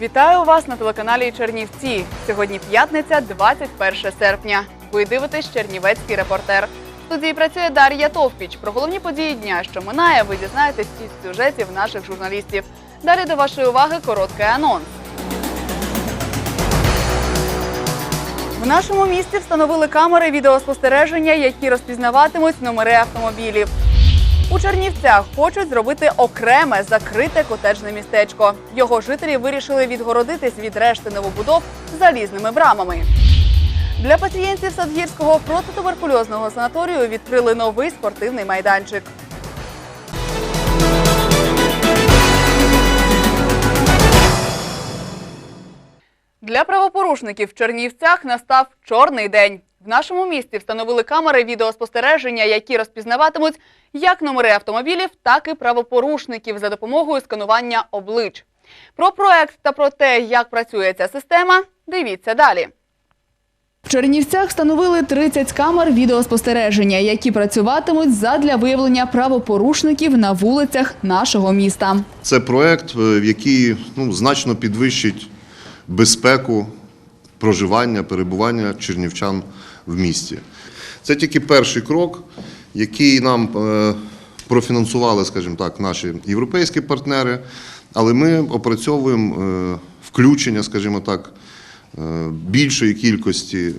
Вітаю вас на телеканалі Чернівці. Сьогодні п'ятниця, 21 серпня. Ви дивитесь Чернівецький репортер. В студії працює Дар'я Товпіч. Про головні події дня, що минає, ви дізнаєтесь із сюжетів наших журналістів. Далі до вашої уваги короткий анонс. В нашому місті встановили камери відеоспостереження, які розпізнаватимуть номери автомобілів. У Чернівцях хочуть зробити окреме закрите котеджне містечко. Його жителі вирішили відгородитись від решти новобудов залізними брамами. Для пацієнтів Садгірського протитуберкульозного санаторію відкрили новий спортивний майданчик. Для правопорушників в Чернівцях настав чорний день. В нашому місті встановили камери відеоспостереження, які розпізнаватимуть як номери автомобілів, так і правопорушників за допомогою сканування облич. Про проект та про те, як працює ця система, дивіться далі. В Чернівцях встановили 30 камер відеоспостереження, які працюватимуть задля виявлення правопорушників на вулицях нашого міста. Це проект, е, який ну, значно підвищить безпеку проживання, перебування чернівчан в місті. Це тільки перший крок, який нам е, профінансували, скажімо так, наші європейські партнери, але ми опрацьовуємо е, включення, скажімо так, е, більшої кількості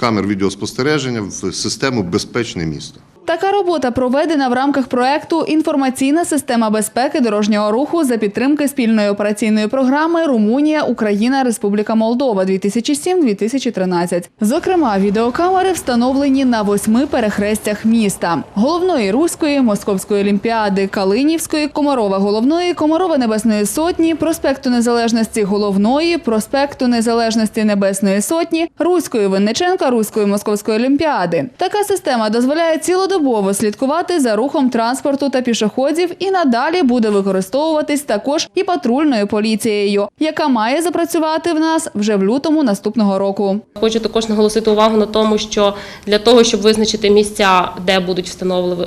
камер відеоспостереження в систему Безпечне місто. Така робота проведена в рамках проекту Інформаційна система безпеки дорожнього руху за підтримки спільної операційної програми Румунія, Україна, Республіка Молдова 2007-2013. Зокрема, відеокамери встановлені на восьми перехрестях міста: головної руської, Московської олімпіади, Калинівської, Комарова головної, Комарова Небесної Сотні, проспекту Незалежності головної, проспекту Незалежності Небесної Сотні, Руської Винниченка, Руської Московської олімпіади. Така система дозволяє цілодобово слідкувати за рухом транспорту та пішоходів і надалі буде використовуватись також і патрульною поліцією, яка має запрацювати в нас вже в лютому наступного року. Хочу також наголосити увагу на тому, що для того, щоб визначити місця, де будуть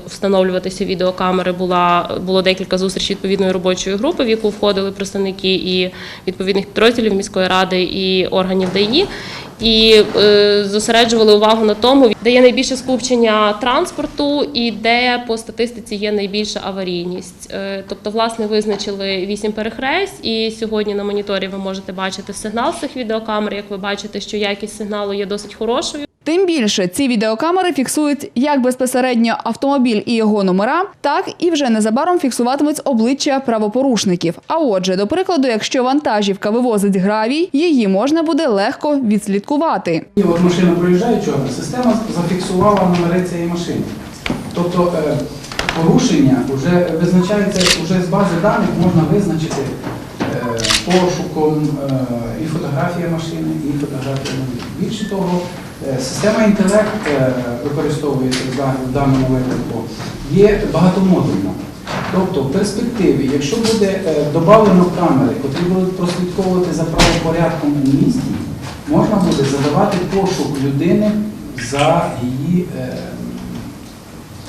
встановлюватися відеокамери, була було декілька зустрічей відповідної робочої групи, в яку входили представники і відповідних підрозділів міської ради і органів ДАІ. І е, зосереджували увагу на тому, де є найбільше скупчення транспорту і де по статистиці є найбільша аварійність. Е, тобто, власне, визначили вісім перехресть, і сьогодні на моніторі ви можете бачити сигнал з цих відеокамер. Як ви бачите, що якість сигналу є досить хорошою. Тим більше ці відеокамери фіксують як безпосередньо автомобіль і його номера, так і вже незабаром фіксуватимуть обличчя правопорушників. А отже, до прикладу, якщо вантажівка вивозить гравій, її можна буде легко відслідкувати. От машина проїжджає чорна, система зафіксувала номери цієї машини. Тобто е, порушення вже визначається вже з бази даних, можна визначити е, пошуком е, і фотографія машини, і фотографія номерів. Більше того, система інтелект е, використовується в даному випадку, є багатомодульна. Тобто в перспективі, якщо буде е, додано камери, які будуть прослідковувати за правопорядком у місті, можна буде задавати пошук людини за її е,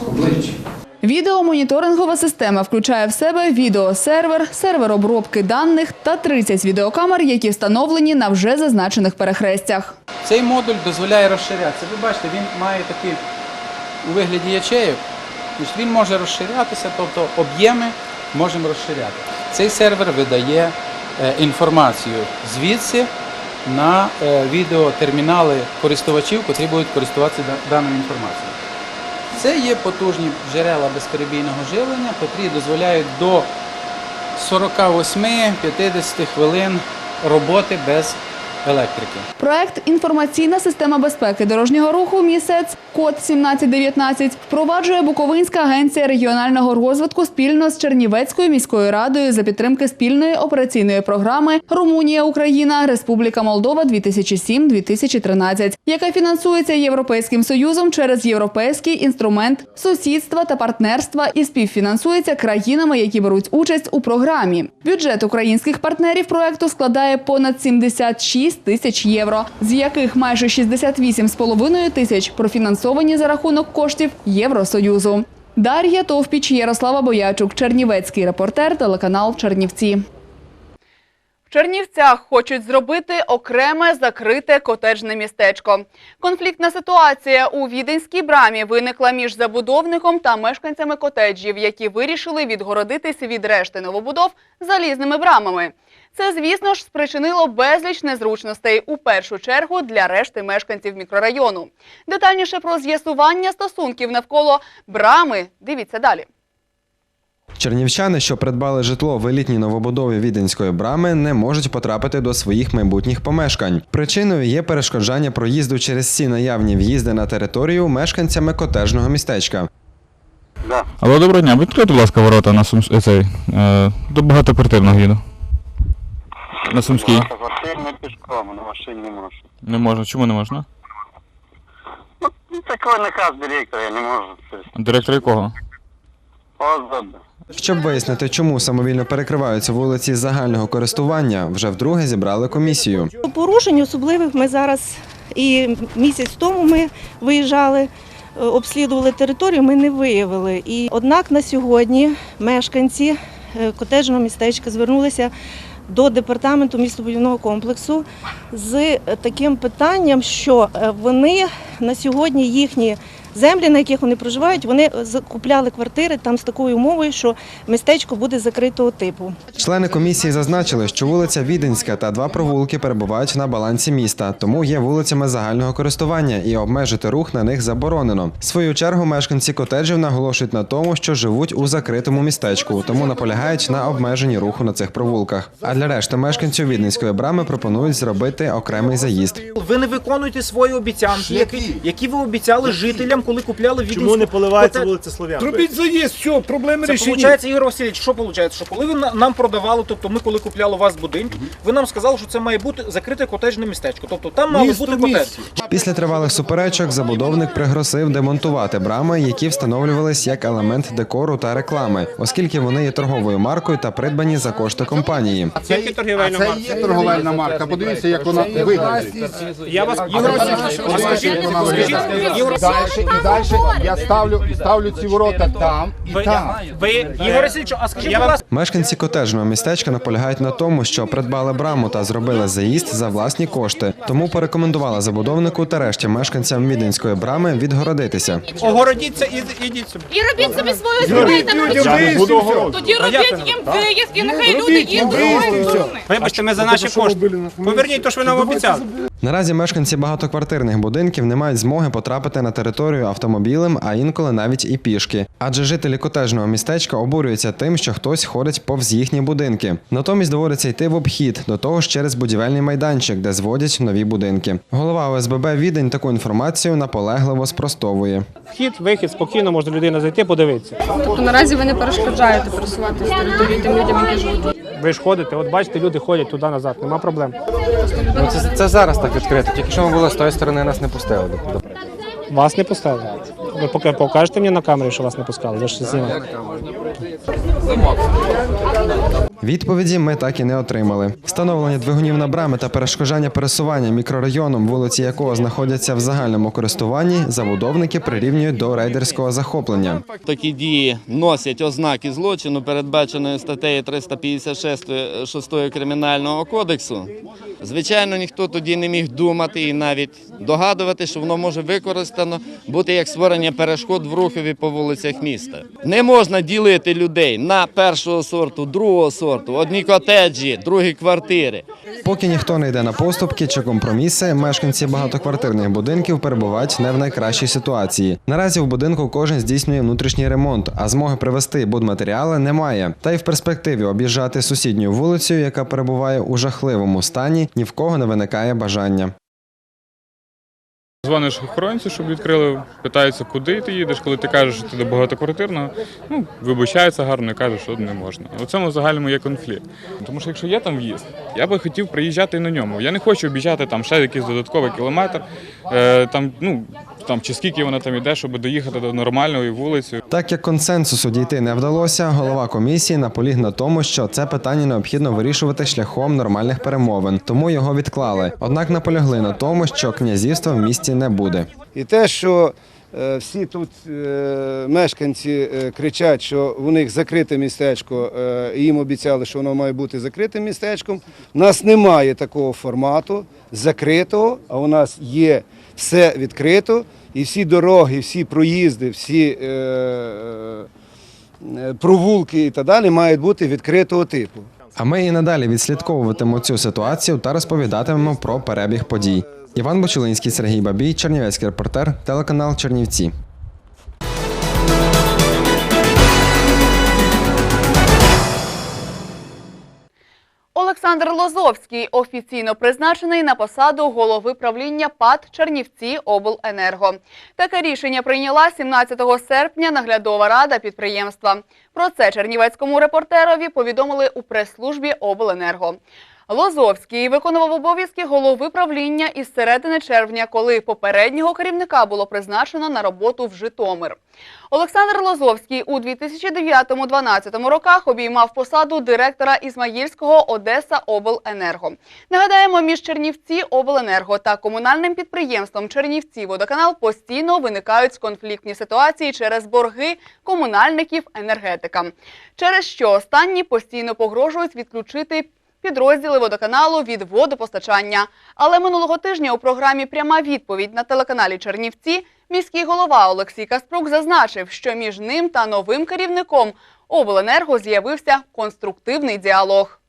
обличчям. Відеомоніторингова система включає в себе відеосервер, сервер обробки даних та 30 відеокамер, які встановлені на вже зазначених перехрестях. Цей модуль дозволяє розширятися. Ви бачите, він має такі у вигляді ячеїв, він може розширятися, тобто об'єми можемо розширяти. Цей сервер видає е, інформацію звідси на е, відеотермінали користувачів, котрі будуть користуватися даною інформацією. Це є потужні джерела безперебійного живлення, котрі дозволяють до 48-50 хвилин роботи без електрики. Проект Інформаційна система безпеки дорожнього руху місяць код 1719 впроваджує Буковинська агенція регіонального розвитку спільно з Чернівецькою міською радою за підтримки спільної операційної програми Румунія Україна Республіка Молдова 2007-2013, яка фінансується Європейським союзом через європейський інструмент сусідства та партнерства і співфінансується країнами, які беруть участь у програмі. Бюджет українських партнерів проекту складає понад 76 тисяч євро, з яких майже 68,5 тисяч профінансовані за рахунок коштів Євросоюзу. Дар'я Товпіч, Ярослава Боячук, Чернівецький репортер, телеканал Чернівці. Чернівцях хочуть зробити окреме закрите котеджне містечко. Конфліктна ситуація у віденській брамі виникла між забудовником та мешканцями котеджів, які вирішили відгородитися від решти новобудов залізними брамами. Це, звісно ж, спричинило безліч незручностей у першу чергу для решти мешканців мікрорайону. Детальніше про з'ясування стосунків навколо брами дивіться далі. Чернівчани, що придбали житло в елітній новобудові віденської брами, не можуть потрапити до своїх майбутніх помешкань. Причиною є перешкоджання проїзду через всі наявні в'їзди на територію мешканцями котежного містечка. Алло, доброго дня. Відкрийте, будь ласка, ворота на Сумс... цей, е, до багатоквартирного їду. На Сумській. Квартирне пішком, на машині не можу. Не можна. Чому не можна? Ну, такий наказ директора, я не можу. Директор якого? Озад. Щоб вияснити, чому самовільно перекриваються вулиці загального користування, вже вдруге зібрали комісію. Порушень особливих ми зараз і місяць тому ми виїжджали, е, обслідували територію, ми не виявили. І однак на сьогодні мешканці е, котеджного містечка звернулися до департаменту містобудівного комплексу з таким питанням, що е, вони на сьогодні їхні землі, на яких вони проживають, вони закупляли квартири там з такою умовою, що містечко буде закритого типу. Члени комісії зазначили, що вулиця Віденська та два провулки перебувають на балансі міста, тому є вулицями загального користування і обмежити рух на них заборонено. В свою чергу мешканці котеджів наголошують на тому, що живуть у закритому містечку, тому наполягають на обмеженні руху на цих провулках. А для решти мешканців Віденської брами пропонують зробити окремий заїзд. Ви не виконуєте свої обіцянки, які, які ви обіцяли жителям, коли купляли віденську. Чому не поливається Оте- вулиця Слов'янська? Робіть заїзд, все, проблеми Це рішені. виходить, Ігор Васильович, що виходить? Що коли ви на- нам продавали, тобто ми коли купляли у вас будинки, ви нам сказали, що це має бути закрите котеджне містечко. Тобто там мали Місто, бути місто. котеджі. Після тривалих суперечок забудовник пригрозив демонтувати брами, які встановлювались як елемент декору та реклами, оскільки вони є торговою маркою та придбані за кошти компанії. Це, є торговельна марка. Подивіться, як вона виглядає. Я вас, Ігор Васильович, а скажіть, скажіть, Ігор Васильович, І далі я ставлю, ставлю ці ворота там і ви, там. ви, Ігор Васильович, а скажіть, будь ласка, Мешканці котежного містечка наполягають на тому, що придбали браму та зробили заїзд за власні кошти. Тому порекомендували забудовнику та решті мешканцям віденської брами відгородитися. огородіться і ідіть собі. І робіть собі свою на Тоді робіть їм виїзд, і нехай люди їдуть. Вибачте, ми за наші кошти. Поверніть то, що ви нам обіцяли. Наразі мешканці багатоквартирних будинків не мають змоги потрапити на територію автомобілем, а інколи навіть і пішки. Адже жителі котежного містечка обурюються тим, що хтось ходить повз їхні будинки. Натомість доводиться йти в обхід, до того ж через будівельний майданчик, де зводять нові будинки. Голова ОСББ Відень таку інформацію наполегливо спростовує. Вхід, вихід, спокійно можна людина зайти, подивитися. Тобто наразі ви не перешкоджаєте пересуватися з території тим людям, які живуть. Ви ж ходите, от бачите, люди ходять туди-назад, нема проблем. Ну, це, це зараз так відкрито. Тільки що ми були з тої сторони, нас не пустили. Вас не пустили. Ви поки покажете мені на камері, що вас не пускали. Я ж знімаю. Відповіді ми так і не отримали. Встановлення двигунів на брами та перешкоджання пересування мікрорайоном, вулиці якого знаходяться в загальному користуванні, забудовники прирівнюють до рейдерського захоплення. Такі дії носять ознаки злочину, передбаченої статтею 356 6 Кримінального кодексу. Звичайно, ніхто тоді не міг думати і навіть догадувати, що воно може використано бути як створення перешкод в рухові по вулицях міста. Не можна ділити людей на першого сорту, другого сорту, одні котеджі, другі квартири. Поки ніхто не йде на поступки чи компроміси, мешканці багатоквартирних будинків перебувають не в найкращій ситуації. Наразі в будинку кожен здійснює внутрішній ремонт, а змоги привезти будматеріали немає. Та й в перспективі об'їжджати сусідню вулицю, яка перебуває у жахливому стані, ні в кого не виникає бажання. Дзвониш охоронцю, щоб відкрили, питаються, куди ти їдеш, коли ти кажеш, що ти до багатоквартирного, ну, вибачається гарно і каже, що не можна. У цьому загальному є конфлікт. Тому що якщо є там в'їзд, я би хотів приїжджати на ньому. Я не хочу об'їжджати там ще якийсь додатковий кілометр, е, там, ну, там, чи скільки вона там іде, щоб доїхати до нормальної вулиці. Так як консенсусу дійти не вдалося, голова комісії наполіг на тому, що це питання необхідно вирішувати шляхом нормальних перемовин, тому його відклали. Однак наполягли на тому, що князівства в місті не буде. І те, що Всі тут е, мешканці е, кричать, що у них закрите містечко, е, і їм обіцяли, що воно має бути закритим містечком. У нас немає такого формату закритого, а у нас є все відкрито, і всі дороги, всі проїзди, всі е, е, провулки і так далі мають бути відкритого типу. А ми і надалі відслідковуватимемо цю ситуацію та розповідатимемо про перебіг подій. Іван Бочулинський, Сергій Бабій, Чернівецький репортер, телеканал Чернівці. Олександр Лозовський офіційно призначений на посаду голови правління ПАД Чернівці Обленерго. Таке рішення прийняла 17 серпня наглядова рада підприємства. Про це чернівецькому репортерові повідомили у прес-службі Обленерго. Лозовський виконував обов'язки голови правління із середини червня, коли попереднього керівника було призначено на роботу в Житомир. Олександр Лозовський у 2009-2012 роках обіймав посаду директора Ізмаїльського Одеса Обленерго. Нагадаємо, між Чернівці Обленерго та комунальним підприємством Чернівці Водоканал постійно виникають конфліктні ситуації через борги комунальників енергетикам, через що останні постійно погрожують відключити підрозділи водоканалу від водопостачання. Але минулого тижня у програмі Пряма відповідь на телеканалі Чернівці міський голова Олексій Каспрук зазначив, що між ним та новим керівником обленерго з'явився конструктивний діалог.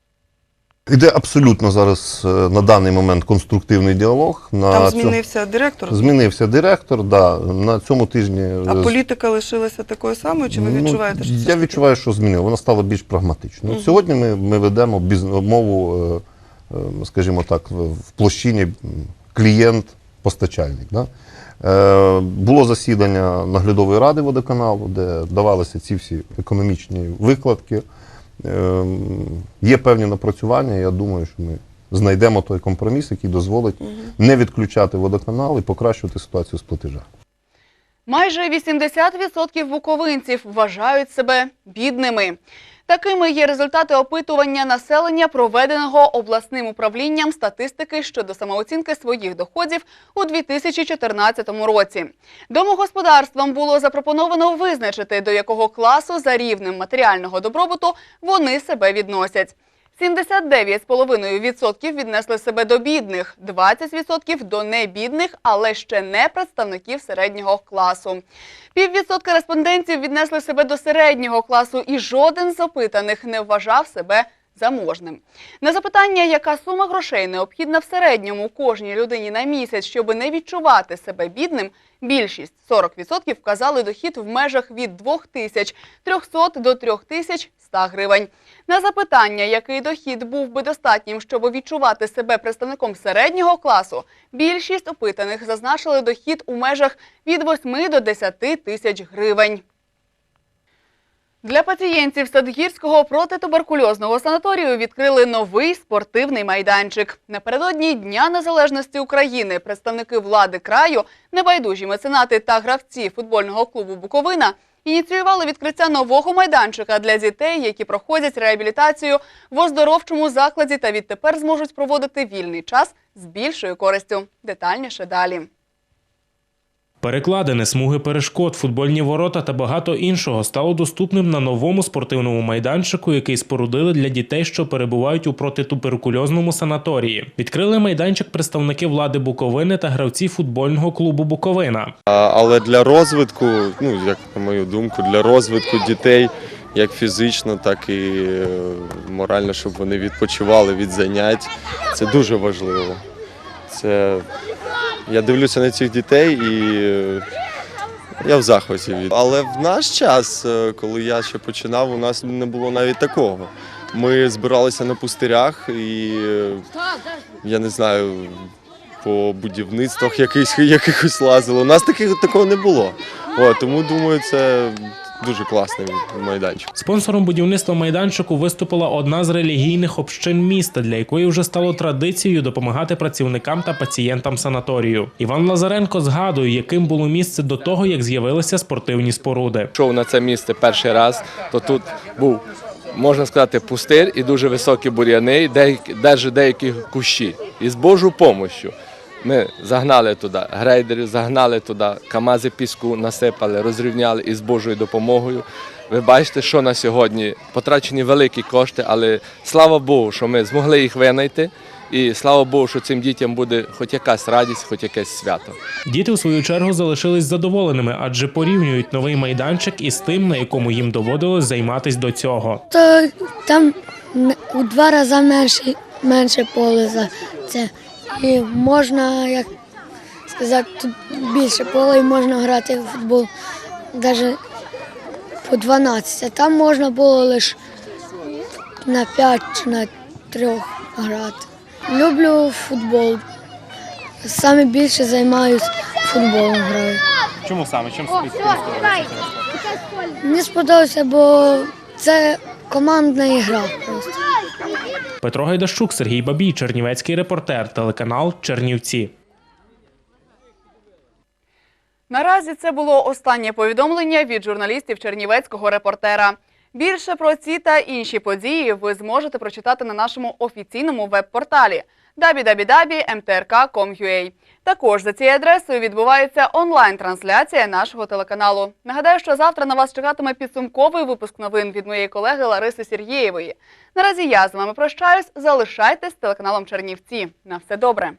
Іде абсолютно зараз е, на даний момент конструктивний діалог. На Там змінився директор, Змінився директор, да, на цьому тижні. а е, політика лишилася такою самою, чи ви Ну, відчуваєте, що це Я відчуваю, що змінило. Вона стала більш прагматичною. Мгм. Сьогодні ми, ми ведемо біз- мову, е, е, скажімо так, в в площині клієнт-постачальник. Да? Е, Було засідання наглядової ради водоканалу, де давалися ці всі економічні викладки. Е, Є певні напрацювання. Я думаю, що ми знайдемо той компроміс, який дозволить не відключати водоканал і покращувати ситуацію з платежами. Майже 80% буковинців вважають себе бідними. Такими є результати опитування населення, проведеного обласним управлінням статистики щодо самооцінки своїх доходів у 2014 році. Домогосподарствам було запропоновано визначити, до якого класу за рівнем матеріального добробуту вони себе відносять. 79,5% віднесли себе до бідних, 20% до небідних, але ще не представників середнього класу. Піввідсотка респондентів віднесли себе до середнього класу, і жоден з опитаних не вважав себе заможним. На запитання, яка сума грошей необхідна в середньому кожній людині на місяць, щоб не відчувати себе бідним, більшість 40% вказали дохід в межах від 2300 до 3100 гривень. На запитання, який дохід був би достатнім, щоб відчувати себе представником середнього класу, більшість опитаних зазначили дохід у межах від 8 до 10 тисяч гривень. Для пацієнтів Садгірського протитуберкульозного санаторію відкрили новий спортивний майданчик. Напередодні Дня Незалежності України представники влади краю, небайдужі меценати та гравці футбольного клубу Буковина ініціювали відкриття нового майданчика для дітей, які проходять реабілітацію в оздоровчому закладі та відтепер зможуть проводити вільний час з більшою користю. Детальніше далі. Перекладини, смуги перешкод, футбольні ворота та багато іншого стало доступним на новому спортивному майданчику, який спорудили для дітей, що перебувають у протитуберкульозному санаторії. Відкрили майданчик представники влади Буковини та гравці футбольного клубу Буковина. Але для розвитку, ну як на мою думку, для розвитку дітей як фізично, так і е, морально, щоб вони відпочивали від занять, це дуже важливо. Це я дивлюся на цих дітей і е, я в захваті. Але в наш час, е, коли я ще починав, у нас не було навіть такого. Ми збиралися на пустирях і е, я не знаю, по будівництвах якихось, якихось лазили. У нас таких, такого не було. О, тому думаю, це дуже класний майданчик. Спонсором будівництва майданчику виступила одна з релігійних общин міста, для якої вже стало традицією допомагати працівникам та пацієнтам санаторію. Іван Лазаренко згадує, яким було місце до того, як з'явилися спортивні споруди. Йшов на це місце перший раз, то тут був, можна сказати, пустир і дуже високі бур'яни, деякі, навіть деякі кущі. І з Божою помощю Ми загнали туди грейдерів, загнали туди камази піску, насипали, розрівняли і з Божою допомогою. Ви бачите, що на сьогодні потрачені великі кошти, але слава Богу, що ми змогли їх винайти. І слава Богу, що цим дітям буде хоч якась радість, хоч якесь свято. Діти у свою чергу залишились задоволеними, адже порівнюють новий майданчик із тим, на якому їм доводилось займатись до цього. То там у два рази менше, менше поле за це. І можна, як сказати, тут більше поле і можна грати в футбол навіть по 12. А там можна було лише на 5 чи на 3 грати. Люблю футбол. Саме більше займаюся футболом граю. Чому саме? Чим собі сподобалося? Мені сподобався, бо це командна ігра просто. Петро Гайдащук, Сергій Бабій, Чернівецький репортер, телеканал Чернівці. Наразі це було останнє повідомлення від журналістів Чернівецького репортера. Більше про ці та інші події ви зможете прочитати на нашому офіційному веб-порталі www.mtrk.com.ua. Також за цією адресою відбувається онлайн-трансляція нашого телеканалу. Нагадаю, що завтра на вас чекатиме підсумковий випуск новин від моєї колеги Лариси Сергієвої. Наразі я з вами прощаюсь. Залишайтесь телеканалом Чернівці. На все добре.